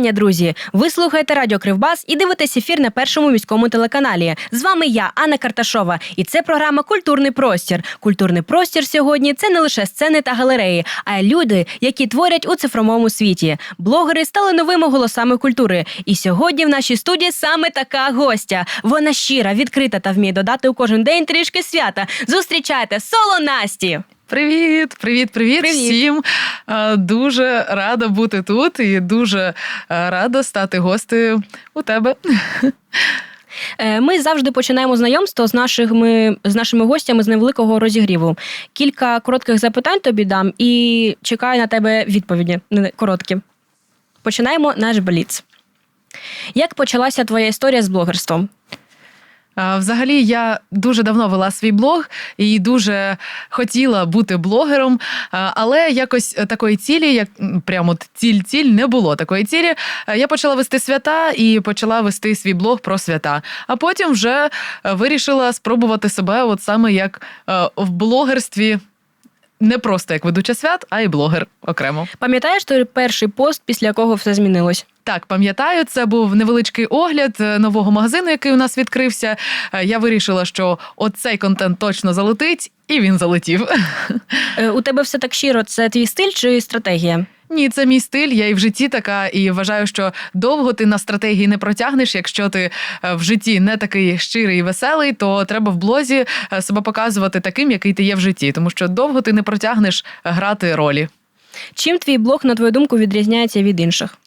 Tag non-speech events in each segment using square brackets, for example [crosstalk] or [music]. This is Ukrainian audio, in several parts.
Вітання, друзі! Ви слухаєте Радіо Кривбас і дивитесь ефір на першому міському телеканалі. З вами я, Анна Карташова, і це програма Культурний простір. Культурний простір сьогодні це не лише сцени та галереї, а й люди, які творять у цифровому світі. Блогери стали новими голосами культури. І сьогодні в нашій студії саме така гостя. Вона щира, відкрита та вміє додати у кожен день трішки свята. Зустрічайте соло Насті! Привіт, привіт, привіт, Привіт. всім. Дуже рада бути тут і дуже е, рада стати гостею у тебе. Е, Ми завжди починаємо знайомство з нашими, з нашими гостями з невеликого розігріву. Кілька коротких запитань тобі дам і чекаю на тебе відповіді короткі. Починаємо наш бліц. Як почалася твоя історія з блогерством? Взагалі, я дуже давно вела свій блог і дуже хотіла бути блогером, але якось такої цілі, як прямо ціль-ціль, не було такої цілі. Я почала вести свята і почала вести свій блог про свята. А потім вже е, вирішила спробувати себе, от саме як е, в блогерстві. Не просто як ведуча свят, а й блогер окремо. Пам'ятаєш той перший пост, після якого все змінилось? Так, пам'ятаю, це був невеличкий огляд е, нового магазину, який у нас відкрився. Е, Я вирішила, що оцей контент точно залетить, і він залетів. [laughs] Е, У тебе все так щиро, це твій стиль чи стратегія? Ні, це мій стиль. Я і в житті така, і вважаю, що довго ти на стратегії не протягнеш. Якщо ти е, в житті не такий щирий і веселий, то треба в блозі е, себе показувати таким, який ти є в житті, тому що довго ти не протягнеш грати ролі. Чим твій блог, на твою думку, відрізняється від інших?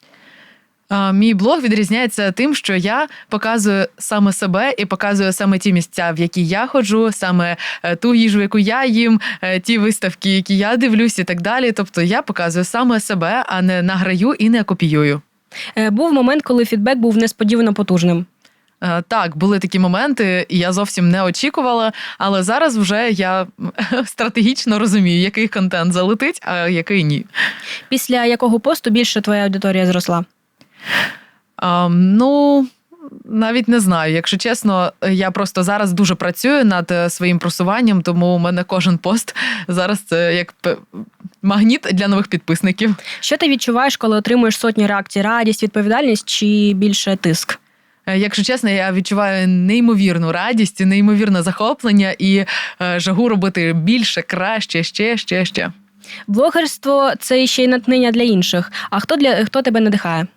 Мій блог відрізняється тим, що я показую саме себе і показую саме ті місця, в які я ходжу, саме е, ту їжу, яку я їм, е, ті виставки, які я дивлюсь, і так далі. Тобто я показую саме себе, а не награю і не копіюю. Е, Був момент, коли фідбек був несподівано потужним. Так, були такі моменти, і я зовсім не очікувала, але зараз вже я [laughs] стратегічно розумію, який контент залетить, а який ні. Після якого посту більше твоя аудиторія зросла? А, ну. Навіть не знаю, якщо чесно, я просто зараз дуже працюю над е, своїм просуванням, тому у мене кожен пост зараз це як магніт для нових підписників. Що ти відчуваєш, коли отримуєш сотні реакцій? Радість, відповідальність чи більше тиск? Е, Якщо чесно, я відчуваю неймовірну радість, неймовірне захоплення і е, жагу робити більше, краще, ще, ще, ще. Блогерство це ще й натхнення для інших. А хто для хто тебе надихає?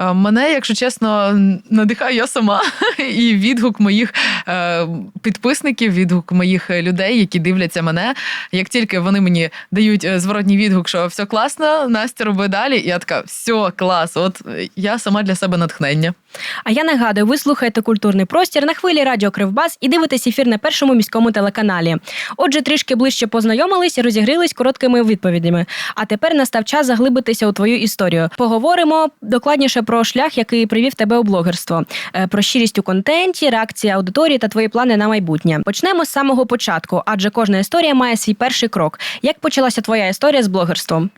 Е, Мене, якщо чесно, надихаю я сама [laughs] і відгук моїх е, підписників, відгук моїх людей, які дивляться мене. Як тільки вони мені дають е, зворотній відгук, що все класно, Настя роби далі. і Я така, все клас. От я сама для себе натхнення. А я нагадую, ви слухаєте культурний простір на хвилі Радіо Кривбас і дивитесь ефір на першому міському телеканалі. Отже, трішки ближче познайомились і розігрілись короткими відповідями. А тепер настав час заглибитися у твою історію. Поговоримо докладніше про шлях, який привів тебе у блогерство, е, про щирість у контенті, реакції аудиторії та твої плани на майбутнє. Почнемо з самого початку, адже кожна історія має свій перший крок. Як почалася твоя історія з блогерством?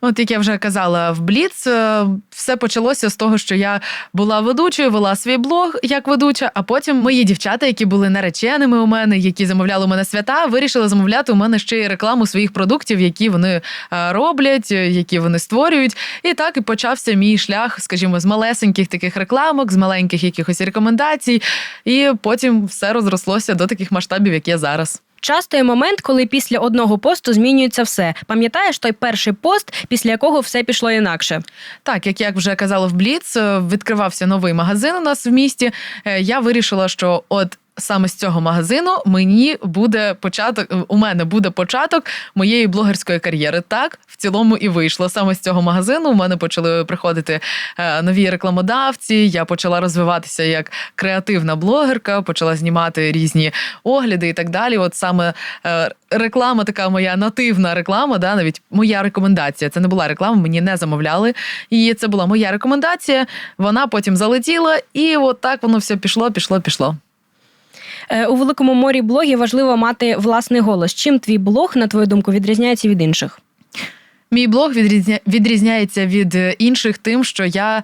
От як я вже казала в Бліц, е, все почалося з того, що я була ведучою, вела свій блог як ведуча. А потім мої дівчата, які були нареченими у мене, які замовляли у мене свята, вирішили замовляти у мене ще й рекламу своїх продуктів, які вони е, роблять, е, які вони створюють. І так і почався мій шлях, скажімо, з малесеньких таких рекламок, з маленьких якихось рекомендацій. І потім все розрослося до таких масштабів, як є зараз. Часто є момент, коли після одного посту змінюється все. Пам'ятаєш той перший пост, після якого все пішло інакше? Так, як я вже казала в Бліц, е, відкривався новий магазин у нас в місті. Е, Я вирішила, що от. Саме з цього магазину мені буде початок. У мене буде початок моєї блогерської кар'єри. Так в цілому і вийшло. Саме з цього магазину у мене почали приходити е, нові рекламодавці. Я почала розвиватися як креативна блогерка, почала знімати різні огляди і так далі. От саме е, реклама, така моя нативна реклама, да, навіть моя рекомендація. Це не була реклама, мені не замовляли. І це була моя рекомендація. Вона потім залетіла, і от так воно все пішло, пішло, пішло. Е, У великому морі блогів важливо мати власний голос. Чим твій блог, на твою думку, відрізняється від інших? Мій блог відрізня... відрізняється від е, інших тим, що я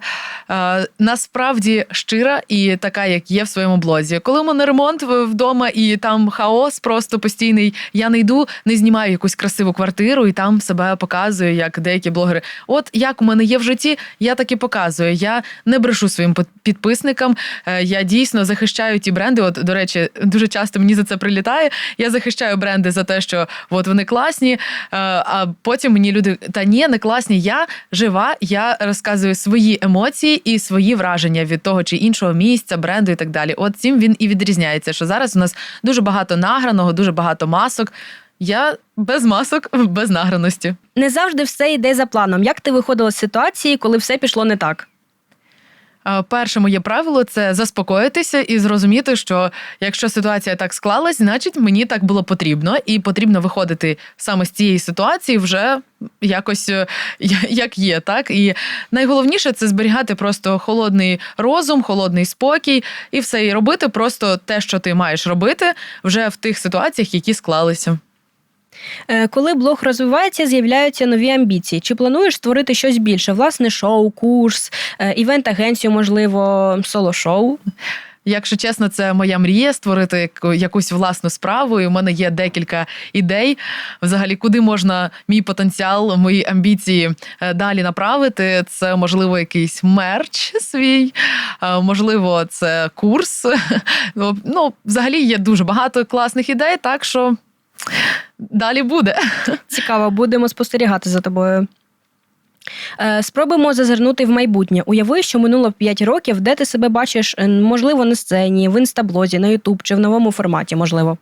е, насправді щира і така, як є в своєму блозі. Коли у мене ремонт вдома і там хаос просто постійний, я не йду, не знімаю якусь красиву квартиру і там себе показую, як деякі блогери. От як у мене є в житті, я так і показую. Я не брешу своїм під- підписникам. Е, я дійсно захищаю ті бренди. От, до речі, дуже часто мені за це прилітає. Я захищаю бренди за те, що от вони класні. е, А потім мені люди та ні, не класні. Я жива, я розказую свої емоції і свої враження від того чи іншого місця, бренду і так далі. От цим він і відрізняється. Що зараз у нас дуже багато награного, дуже багато масок. Я без масок, без награності. Не завжди все йде за планом. Як ти виходила з ситуації, коли все пішло не так? Е, Перше моє правило це заспокоїтися і зрозуміти, що якщо ситуація так склалась, значить мені так було потрібно, і потрібно виходити саме з цієї ситуації вже якось е, як є, так і найголовніше це зберігати просто холодний розум, холодний спокій, і все і робити просто те, що ти маєш робити, вже в тих ситуаціях, які склалися. Е, Коли блог розвивається, з'являються нові амбіції. Чи плануєш створити щось більше? Власне шоу, курс, е, івент-агенцію, можливо, соло-шоу? Якщо чесно, це моя мрія створити якусь власну справу. І у мене є декілька ідей. Взагалі, куди можна мій потенціал, мої амбіції е, далі направити. Це можливо якийсь мерч свій, можливо, це курс. [laughs] Ну, Ну, взагалі є дуже багато класних ідей, так що далі буде. Цікаво, будемо спостерігати за тобою. Е, Спробуємо зазирнути в майбутнє. Уяви, що минуло 5 років, де ти себе бачиш, можливо, на сцені, в інстаблозі, на Ютуб чи в новому форматі, можливо.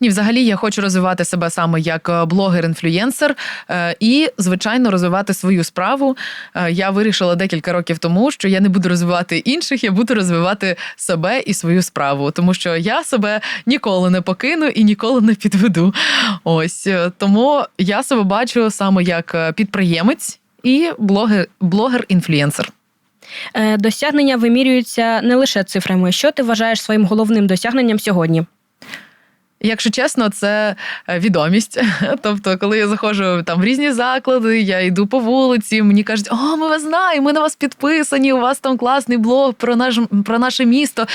Ні, взагалі я хочу розвивати себе саме як е, блогер-інфлюєнсер е, і, звичайно, розвивати свою справу. Е, Я вирішила декілька років тому, що я не буду розвивати інших, я буду розвивати себе і свою справу, тому що я себе ніколи не покину і ніколи не підведу. Ось тому я себе бачу саме як підприємець і блогер, блогер-інфлюєнсер. Досягнення вимірюються не лише цифрами. Що ти вважаєш своїм головним досягненням сьогодні? Якщо чесно, це е, відомість. [laughs] Тобто, коли я заходжу там в різні заклади, я йду по вулиці, мені кажуть, о, ми вас знаємо, ми на вас підписані, у вас там класний блог про наш про наше місто.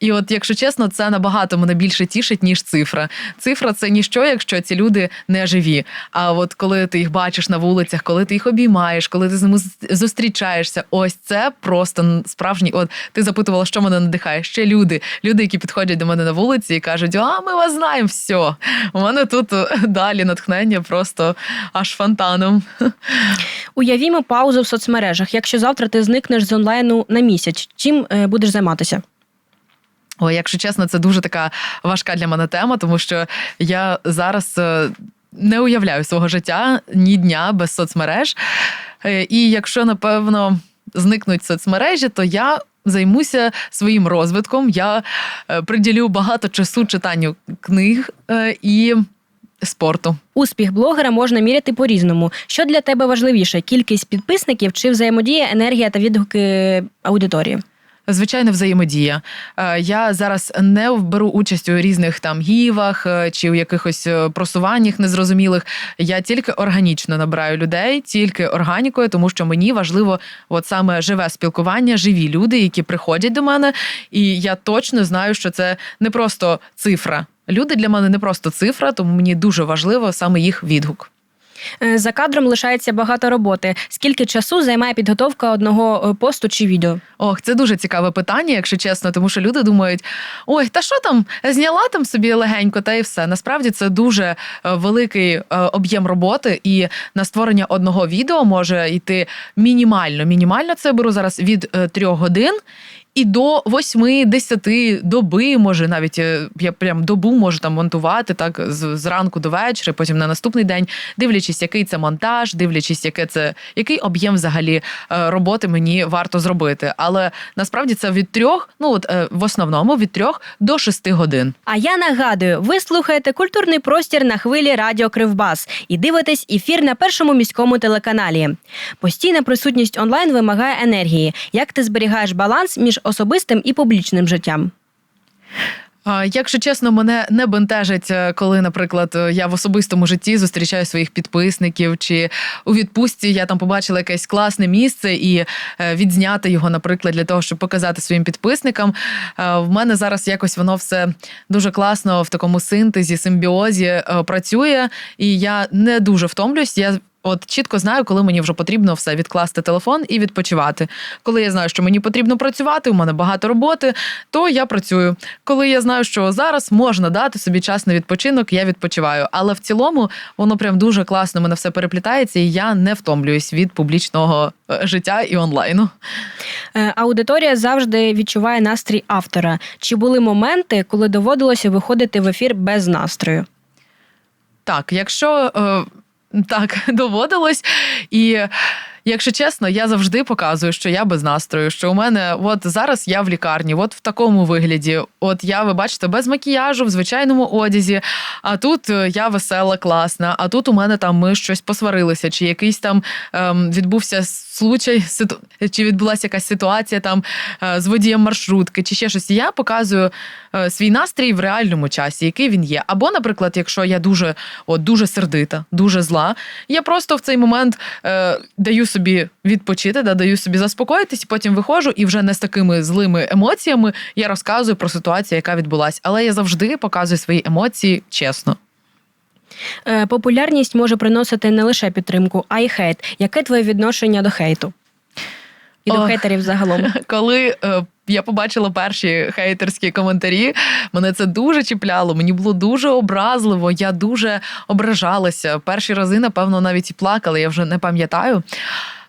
І от, якщо чесно, це набагато мене більше тішить, ніж цифра. Цифра це ніщо, якщо ці люди не живі. А от коли ти їх бачиш на вулицях, коли ти їх обіймаєш, коли ти з ними зустрічаєшся, ось це просто справжній. От ти запитувала, що мене надихає. Ще люди, люди, які підходять до мене на вулиці і кажуть, а ми вас знаємо, все. У мене тут е, далі натхнення просто аж фонтаном. Уявімо паузу в соцмережах. Якщо завтра ти зникнеш з онлайну на місяць, чим е, будеш займатися? О, якщо чесно, це дуже така важка для мене тема, тому що я зараз е, не уявляю свого життя ні дня без соцмереж. І якщо, напевно, зникнуть соцмережі, то я. Займуся своїм розвитком. Я е, приділю багато часу читанню книг е, і спорту. Успіх блогера можна міряти по-різному. Що для тебе важливіше: кількість підписників чи взаємодія, енергія та відгуки аудиторії? Звичайно, взаємодія. Е, Я зараз не беру участь у різних там гівах е, чи у якихось е, просуваннях незрозумілих. Я тільки органічно набираю людей, тільки органікою, тому що мені важливо от саме живе спілкування, живі люди, які приходять до мене. І я точно знаю, що це не просто цифра. Люди для мене не просто цифра, тому мені дуже важливо саме їх відгук. Е, За кадром лишається багато роботи. Скільки часу займає підготовка одного е, посту чи відео? Ох, це дуже цікаве питання, якщо чесно, тому що люди думають: ой, та що там, зняла там собі легенько, та і все. Насправді це дуже е, великий об'єм роботи, і на створення одного відео може йти мінімально. Мінімально це беру зараз від трьох годин. І до 8-10 доби, може, навіть е, я прям добу можу там монтувати так з, зранку до вечора, потім на наступний день, дивлячись, який це монтаж, дивлячись, яке це який об'єм взагалі е, роботи мені варто зробити. Але насправді це від трьох, ну от е, в основному від трьох до шести годин. А я нагадую, ви слухаєте культурний простір на хвилі Радіо Кривбас і дивитесь ефір на першому міському телеканалі. Постійна присутність онлайн вимагає енергії. Як ти зберігаєш баланс між особистим і публічним життям? Якщо чесно, мене не бентежить, е, коли, наприклад, е, я в особистому житті зустрічаю своїх підписників, чи у відпустці я там побачила якесь класне місце і е, відзняти його, наприклад, для того, щоб показати своїм підписникам. В мене зараз якось воно все дуже класно в такому синтезі, симбіозі працює, і я не дуже втомлююсь. Я От чітко знаю, коли мені вже потрібно все відкласти телефон і відпочивати. Коли я знаю, що мені потрібно працювати, у мене багато роботи, то я працюю. Коли я знаю, що зараз можна дати собі час на відпочинок, я відпочиваю. Але в цілому воно прям дуже класно мене все переплітається, і я не втомлююсь від публічного е, життя і онлайну. Е, Аудиторія завжди відчуває настрій автора. Чи були моменти, коли доводилося виходити в ефір без настрою? Так, якщо е, так [laughs] доводилось, і якщо чесно, я завжди показую, що я без настрою. Що у мене, от зараз я в лікарні, от в такому вигляді. От я, ви бачите, без макіяжу, в звичайному одязі. А тут е, я весела, класна. А тут у мене там ми щось посварилися, чи якийсь там ем, відбувся случай, чи відбулася якась ситуація там е, з водієм маршрутки, чи ще щось. Я показую е, свій настрій в реальному часі, який він є. Або, наприклад, якщо я дуже, от, дуже сердита, дуже зла, я просто в цей момент е, даю собі відпочити, да, даю собі заспокоїтись, потім виходжу, і вже не з такими злими емоціями я розказую про ситуацію, яка відбулася. Але я завжди показую свої емоції чесно. Е, Популярність може приносити не лише підтримку, а й хейт. Яке твоє відношення до хейту? І до Ох. хейтерів загалом? [laughs] Коли е, я побачила перші хейтерські коментарі, мене це дуже чіпляло. Мені було дуже образливо. Я дуже ображалася. Перші рази, напевно, навіть і плакала, я вже не пам'ятаю.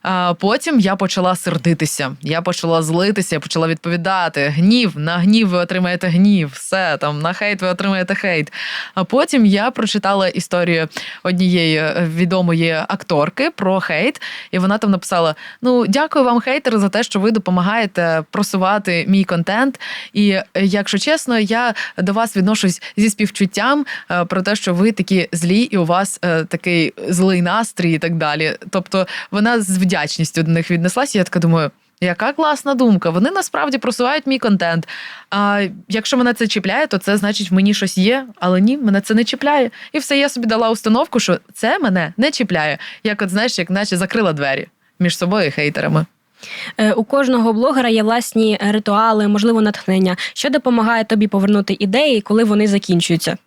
А потім я почала сердитися, я почала злитися, я почала відповідати. Гнів на гнів ви отримаєте гнів, все там на хейт ви отримаєте хейт. А потім я прочитала історію однієї е, відомої акторки про хейт, і вона там написала: Ну, дякую вам, хейтери, за те, що ви допомагаєте просувати мій контент. І е, якщо чесно, я до вас відношусь зі співчуттям е, про те, що ви такі злі, і у вас такий злий настрій, і так далі. Тобто вона з вдячністю до них віднеслася. Я така думаю. Яка класна думка. Вони насправді просувають мій контент. А якщо мене це чіпляє, то це значить в мені щось є, але ні, мене це не чіпляє. І все, я собі дала установку, що це мене не чіпляє. Як от знаєш, як наче закрила двері між собою і хейтерами. Е, У кожного блогера є власні ритуали, можливо, натхнення, що допомагає тобі повернути ідеї, коли вони закінчуються.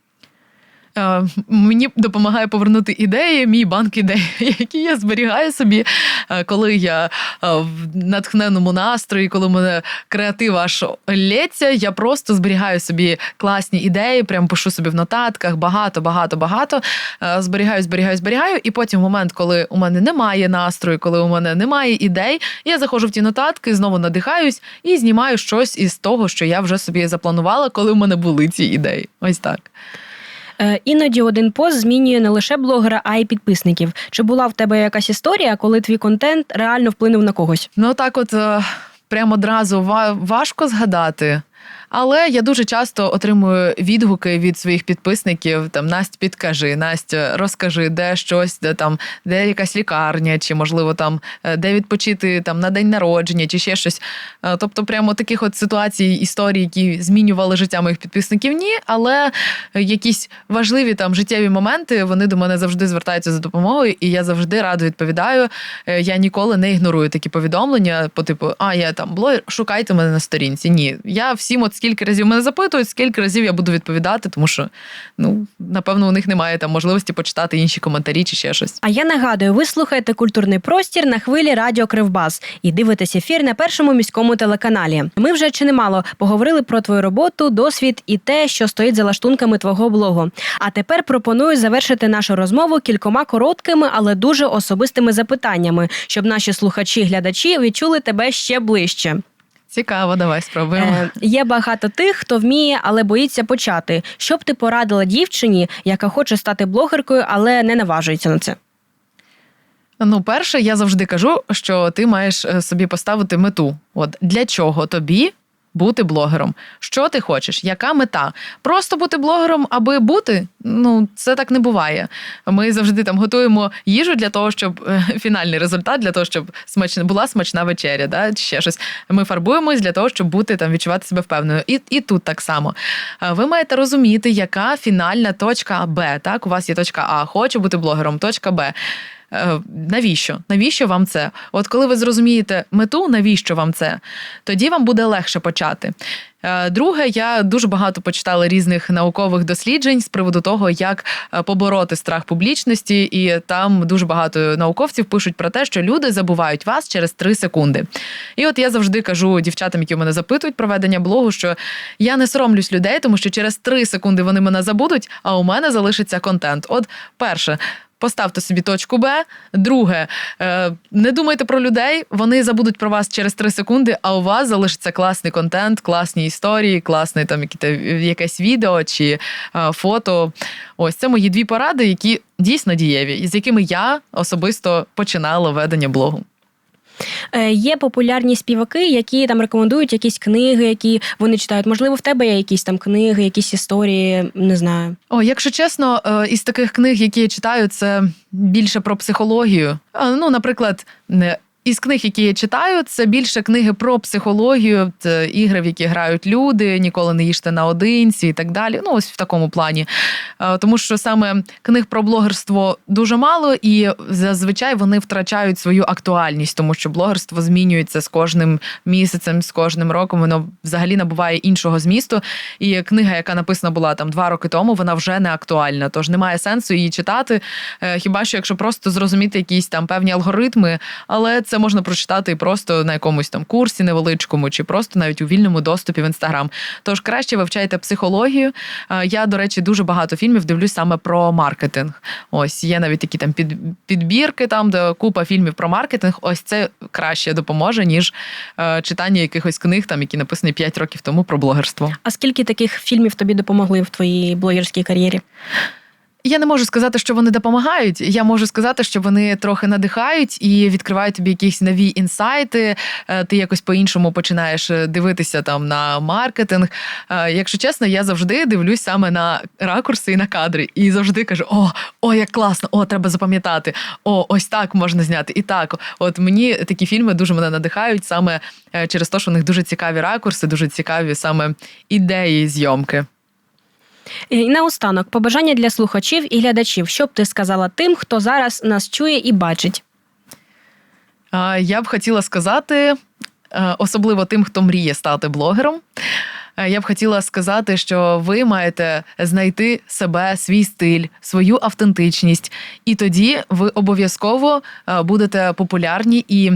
Е, Мені допомагає повернути ідеї, мій банк ідей, [laughs] які я зберігаю собі, е, коли я е, в натхненому настрої, коли мене креатив аж лється, я просто зберігаю собі класні ідеї, прям пишу собі в нотатках багато, багато, багато. Зберігаю, зберігаю, зберігаю. І потім, момент, коли у мене немає настрою, коли у мене немає ідей, я заходжу в ті нотатки, знову надихаюсь і знімаю щось із того, що я вже собі запланувала, коли в мене були ці ідеї. Ось так. Е, Іноді один пост змінює не лише блогера, а й підписників. Чи була в тебе якась історія, коли твій контент реально вплинув на когось? Ну так, от е, прямо одразу ва- важко згадати. Але я дуже часто отримую відгуки від своїх підписників. Там Настя, підкажи, Настя, розкажи, де щось, де там, де якась лікарня, чи можливо там е, де відпочити там на день народження, чи ще щось. Е, Тобто, прямо таких от ситуацій, історій, які змінювали життя моїх підписників, ні. Але якісь важливі там життєві моменти вони до мене завжди звертаються за допомогою, і я завжди радо відповідаю. Е, Я ніколи не ігнорую такі повідомлення, по типу, а я там блогер, шукайте мене на сторінці. Ні, я всім, от скільки разів мене запитують, скільки разів я буду відповідати, тому що ну напевно у них немає там можливості почитати інші коментарі чи ще щось. А я нагадую, ви слухаєте культурний простір на хвилі Радіо Кривбас і дивитесь ефір на першому міському телеканалі. Ми вже чи немало поговорили про твою роботу, досвід і те, що стоїть за лаштунками твого блогу. А тепер пропоную завершити нашу розмову кількома короткими, але дуже особистими запитаннями, щоб наші слухачі і глядачі відчули тебе ще ближче. Цікаво, давай спробуємо. Е, є багато тих, хто вміє, але боїться почати. Що б ти порадила дівчині, яка хоче стати блогеркою, але не наважується на це? Ну, перше, я завжди кажу, що ти маєш е, собі поставити мету. От для чого тобі бути блогером. Що ти хочеш? Яка мета? Просто бути блогером, аби бути? Ну, це так не буває. Ми завжди там готуємо їжу для того, щоб е, фінальний результат для того, щоб смачна була смачна вечеря, да, чи ще щось. Ми фарбуємось для того, щоб бути там, відчувати себе впевненою. І, і тут так само. Е, Ви маєте розуміти, яка фінальна точка Б. Так, у вас є точка А, хочу бути блогером, точка Б. Е, Навіщо? Навіщо вам це? От коли ви зрозумієте мету, навіщо вам це, тоді вам буде легше почати. Е, Друге, я дуже багато почитала різних наукових досліджень з приводу того, як е, побороти страх публічності, і там дуже багато науковців пишуть про те, що люди забувають вас через 3 секунди. І от я завжди кажу дівчатам, які мене запитують про ведення блогу, що я не соромлюсь людей, тому що через 3 секунди вони мене забудуть, а у мене залишиться контент. От перше. Поставте собі точку Б. Друге, е, не думайте про людей, вони забудуть про вас через 3 секунди, а у вас залишиться класний контент, класні історії, класне там якесь відео чи е, фото. Ось це мої дві поради, які дійсно дієві, і з якими я особисто починала ведення блогу. Е, Є популярні співаки, які там рекомендують якісь книги, які вони читають. Можливо, в тебе є якісь там книги, якісь історії, не знаю. О, якщо чесно, е, із таких книг, які я читаю, це більше про психологію. Ну, наприклад, не. Із книг, які я читаю, це більше книги про психологію, ігри, в які грають люди, ніколи не їжте наодинці і так далі. Ну, ось в такому плані. Е, Тому що саме книг про блогерство дуже мало, і зазвичай вони втрачають свою актуальність, тому що блогерство змінюється з кожним місяцем, з кожним роком. Воно взагалі набуває іншого змісту. І книга, яка написана була там два роки тому, вона вже не актуальна. Тож немає сенсу її читати. е, Хіба що якщо просто зрозуміти якісь там певні алгоритми, але це можна прочитати просто на якомусь там курсі невеличкому, чи просто навіть у вільному доступі в інстаграм. Тож краще вивчайте психологію. Е, Я, до речі, дуже багато фільмів дивлюсь саме про маркетинг. Ось є навіть такі там під, підбірки, там де купа фільмів про маркетинг. Ось це краще допоможе, ніж е, читання якихось книг, там які написані 5 років тому про блогерство. А скільки таких фільмів тобі допомогли в твоїй блогерській кар'єрі? Я не можу сказати, що вони допомагають. Я можу сказати, що вони трохи надихають і відкривають тобі якісь нові інсайти. Е, Ти якось по-іншому починаєш е, дивитися там на маркетинг. Е, Якщо чесно, я завжди дивлюсь саме на ракурси і на кадри, і завжди кажу: о, о, як класно! О, треба запам'ятати! О, ось так можна зняти. І так, от мені такі фільми дуже мене надихають саме через те, що у них дуже цікаві ракурси, дуже цікаві саме ідеї зйомки. І наостанок, побажання для слухачів і глядачів. Що б ти сказала тим, хто зараз нас чує і бачить? Я б хотіла сказати, е, особливо тим, хто мріє стати блогером. е, Я б хотіла сказати, що ви маєте знайти себе, свій стиль, свою автентичність, і тоді ви обов'язково е, будете популярні і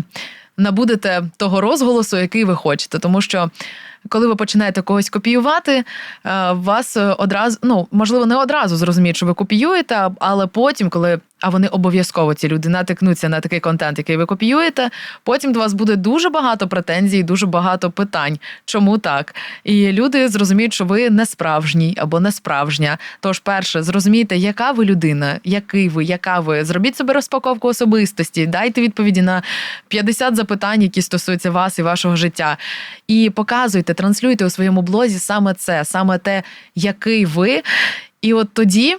набудете того розголосу, який ви хочете. Тому що коли ви починаєте когось копіювати, е, вас е, одразу, ну можливо, не одразу зрозуміють, що ви копіюєте, але потім, коли а вони обов'язково ці люди натикнуться на такий контент, який ви копіюєте. Потім до вас буде дуже багато претензій, дуже багато питань. Чому так? І люди зрозуміють, що ви не справжній або не справжня. Тож, перше, зрозумійте, яка ви людина, який ви, яка ви. Зробіть собі розпаковку особистості, дайте відповіді на 50 запитань, які стосуються вас і вашого життя. І показуйте, транслюйте у своєму блозі саме це, саме те, який ви. І от тоді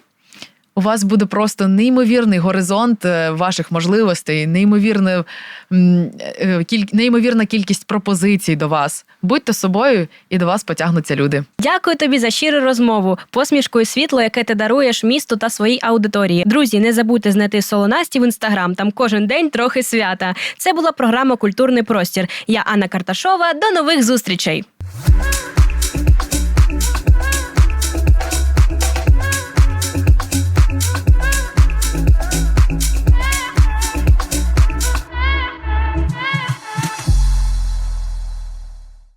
у вас буде просто неймовірний горизонт е, ваших можливостей, неймовірна, м, е, неймовірна кількість пропозицій до вас. Будьте собою, і до вас потягнуться люди. Дякую тобі за щиру розмову, посмішку і світло, яке ти даруєш місту та своїй аудиторії. Друзі, не забудьте знайти соло Насті в інстаграм. Там кожен день трохи свята. Це була програма Культурний простір. Я Анна Карташова. До нових зустрічей.